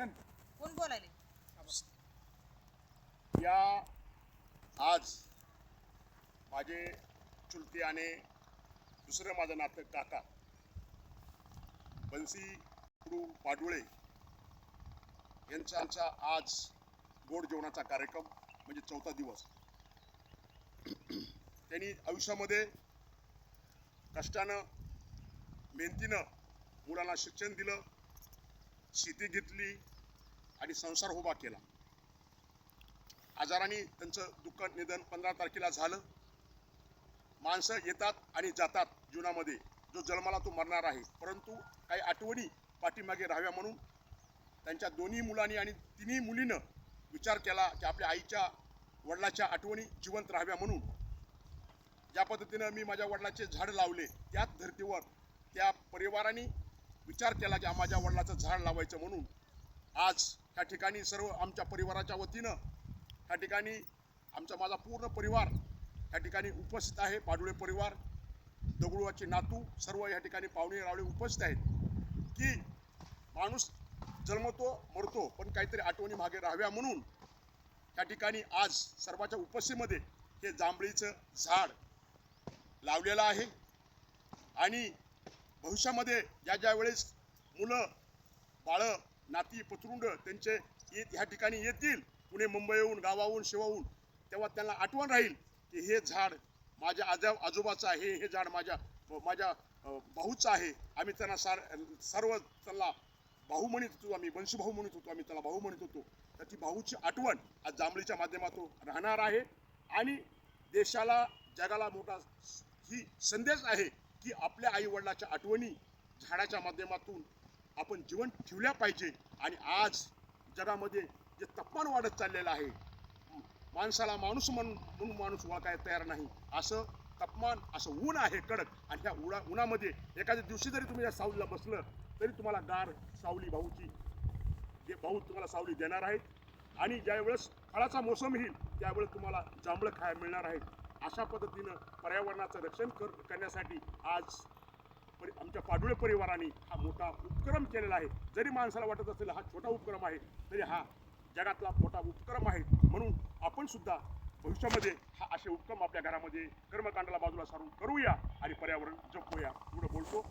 कोण बोलायले? या आज माझे चुलते आणि दुसरं माझं नातं काका बन्सी गुरु पाडुळे यांचा आमचा आज गोड जेवणाचा कार्यक्रम म्हणजे चौथा दिवस. त्यांनी आयुष्यामध्ये कष्टानं मेहनतीनं मुलांना शिक्षण दिलं. शेती घेतली आणि संसार उभा केला. आजाराने त्यांचं दुःख निधन पंधरा तारखेला झालं. माणसं येतात आणि जातात जीवनामध्ये. जो जन्माला तो मरणार आहे. परंतु काही आठवणी पाठीमागे राहाव्या म्हणून त्यांच्या दोन्ही मुलांनी आणि तिन्ही मुलीनं विचार केला की आपल्या आईच्या वडिलाच्या आठवणी जिवंत राहाव्या म्हणून. ज्या पद्धतीनं मी माझ्या वडिलाचे झाड लावले त्याच धर्तीवर त्या परिवाराने विचार केला की माझ्या वडिलाचं झाड लावायचं म्हणून आज ह्या ठिकाणी सर्व आमच्या परिवाराच्या वतीनं ह्या ठिकाणी आमचा माझा पूर्ण परिवार ह्या ठिकाणी उपस्थित आहे पाडुळे परिवार दगडूवाचे नातू सर्व या ठिकाणी पाहुणे रावळे उपस्थित आहेत की माणूस जन्मतो मरतो पण काहीतरी आठवणी मागे राहाव्या म्हणून त्या ठिकाणी आज सर्वांच्या उपस्थितीमध्ये हे जांभळीचं झाड लावलेलं आहे. आणि भविष्यामध्ये ज्या ज्या वेळेस मुलं बाळं नाती पत्रुंड त्यांचे येत ह्या ठिकाणी येतील पुणे मुंबईहून गावाहून शिवाहून तेव्हा त्यांना आठवण राहील की हे झाड माझ्या आजा आजोबाचं आहे हे झाड माझ्या माझ्या भाऊचं आहे. आम्ही त्यांना सार सर्व त्यांना भाऊ म्हणत होतो आम्ही वंशभाऊ म्हणत होतो आम्ही त्याला भाऊ म्हणत होतो. तर ती भाऊची आठवण आज जांभळीच्या माध्यमातून राहणार आहे. आणि देशाला जगाला मोठा ही संदेश आहे की आपल्या आई वडिलाच्या आठवणी झाडाच्या माध्यमातून आपण जीवन ठेवल्या पाहिजे. आणि आज जगामध्ये जे तापमान वाढत चाललेलं आहे माणसाला माणूस म्हणून म्हणून माणूस ओळखायला तयार नाही. असं तापमान असं ऊन आहे कडक. आणि ह्या उडा उन्हामध्ये एखाद्या दिवशी जरी तुम्ही या सावलीला बसलं तरी तुम्हाला गार सावली भाऊची जे भाऊ तुम्हाला सावली देणार आहेत. आणि ज्यावेळेस फळाचा मोसम येईल त्यावेळेस तुम्हाला जांभळं खायला मिळणार आहेत. अशा पद्धतीनं पर्यावरणाचं रक्षण कर करण्यासाठी आज परि आमच्या पाडुळे परिवाराने हा मोठा उपक्रम केलेला आहे. जरी माणसाला वाटत असेल हा छोटा उपक्रम आहे तरी हा जगातला मोठा उपक्रम आहे. म्हणून आपण सुद्धा भविष्यामध्ये हा असे उपक्रम आपल्या घरामध्ये कर्मकांडाला बाजूला सारून करूया आणि पर्यावरण जपूया. एवढं बोलतो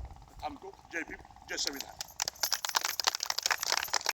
थांबतो. जय भीम जय संविधान.